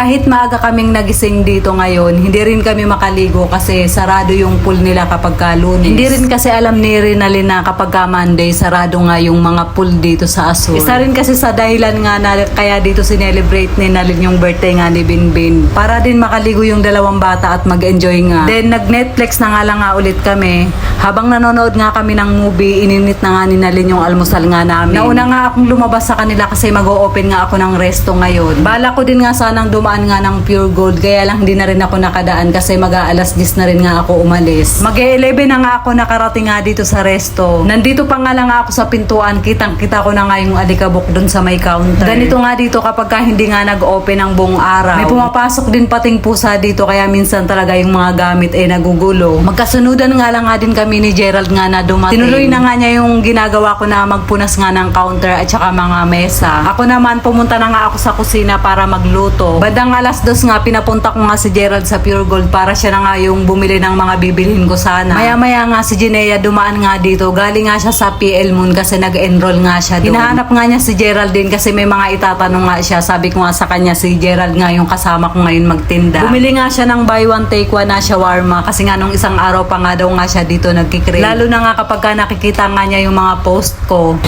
Kahit maaga kaming nagising dito ngayon, hindi rin kami makaligo kasi sarado yung pool nila kapag ka lunes. Hindi rin kasi alam ni Rinalyn na kapag ka Monday, sarado nga yung mga pool dito sa Azul. Isa rin kasi sa dahilan nga na kaya dito sinelebrate ni Nalin yung birthday nga ni Binbin. Para din makaligo yung dalawang bata at mag-enjoy nga. Then nag-Netflix na nga lang nga ulit kami. Habang nanonood nga kami ng movie, ininit na nga ni Nalin yung almusal nga namin. Nauna nga akong lumabas sa kanila kasi mag-o-open nga ako ng resto ngayon. Bala ko din nga sanang dumaan nga ng Pure Gold, kaya lang hindi na rin ako nakadaan kasi mag-aalas 10 na rin nga ako umalis. Mag-11 na nga ako nakarating nga dito sa resto. Nandito pa nga lang ako sa pintuan, kitang-kita ko na nga yung alikabok dun sa may counter. Ganito nga dito kapag ka hindi nga nag-open ang buong araw. May pumapasok din pating pusa dito kaya minsan talaga yung mga gamit eh nagugulo. Magkasunudan nga lang nga din kami ni Gerald nga na dumating. Tinuloy na nga niya yung ginagawa ko na magpunas nga ng counter at saka mga mesa. Ako naman pumunta na nga ako sa kusina para magluto. Bandang alas dos nga pinapunta ko nga si Gerald sa Pure Gold para siya na nga yung bumili ng mga bibilhin ko sana. Maya-maya nga si Jinea dumaan nga dito. Galing nga siya sa PL Moon kasi nag-enroll nga siya doon. Hinahanap nga niya si Geraldine kasi may mga itatanong nga siya. Sabi ko nga sa kanya si Gerald nga yung kasama ko ngayon magtinda. Bumili nga siya ng buy one take one na shawarma kasi nga nung isang araw pa nga daw nga siya dito nagkikrave. Lalo na nga kapag ka nakikita nga niya yung mga post ko.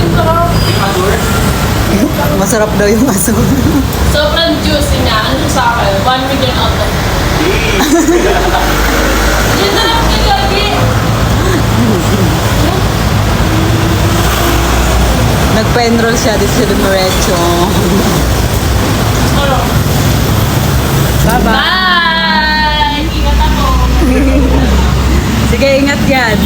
Masarap daw yung aso. Sobrang juicy niya. Ano sa akin? 1 million out of Yun na lang. Nagpa-enroll siya sa Dumiretso. Ano? Bye-bye. Bye! Ingat ako. Sige, ingat yan.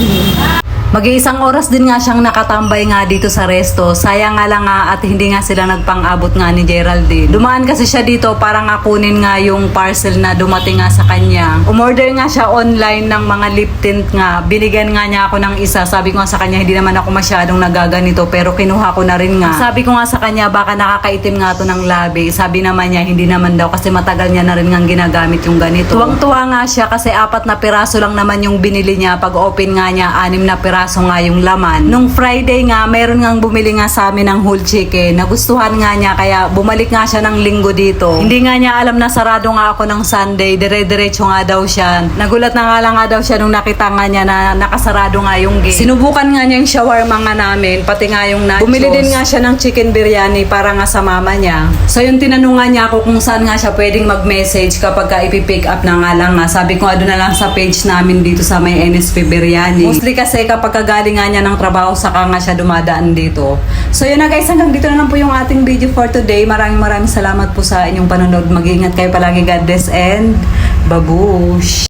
Mag-iisang oras din nga siyang nakatambay nga dito sa resto. Sayang nga lang nga at hindi nga sila nagpang-abot nga ni Geraldine. Dumaan kasi siya dito para nga kunin nga yung parcel na dumating nga sa kanya. Umorder nga siya online ng mga lip tint nga. Binigyan nga niya ako ng isa. Sabi ko nga sa kanya, hindi naman ako masyadong nagaganito pero kinuha ko na rin nga. Sabi ko nga sa kanya, baka nakakaitim nga to ng labi. Sabi naman niya, hindi naman daw kasi matagal niya na rin nga ginagamit yung ganito. Tuwang-tuwa nga siya kasi apat na piraso lang naman yung binili niya. Pag open nga niya, anim na piraso nga yung laman. Nung Friday nga, meron nga bumili nga sa amin ng whole chicken. Nagustuhan nga niya kaya bumalik nga siya ng linggo dito. Hindi nga niya alam na sarado nga ako ng Sunday. Dire-diretso nga daw siya. Nagulat na nga lang nga daw siya nung nakita nga niya na nakasarado nga yung gate. Sinubukan nga niya yung shawarma nga namin, pati nga yung nachos. Bumili din nga siya ng chicken biryani para nga sa mama niya. So yung tinanong nga niya ako kung saan nga siya pwedeng mag-message kapag ka ipipick up na nga lang nga. Sabi ko nga na lang sa page namin dito sa may NSP Biryani. Mostly kasi kapag kagaling nga niya ng trabaho, saka nga siya dumadaan dito. So yun na guys, hanggang dito na lang po yung ating video for today. Maraming maraming salamat po sa inyong panonood. Mag-ingat kayo palagi. God bless and babush!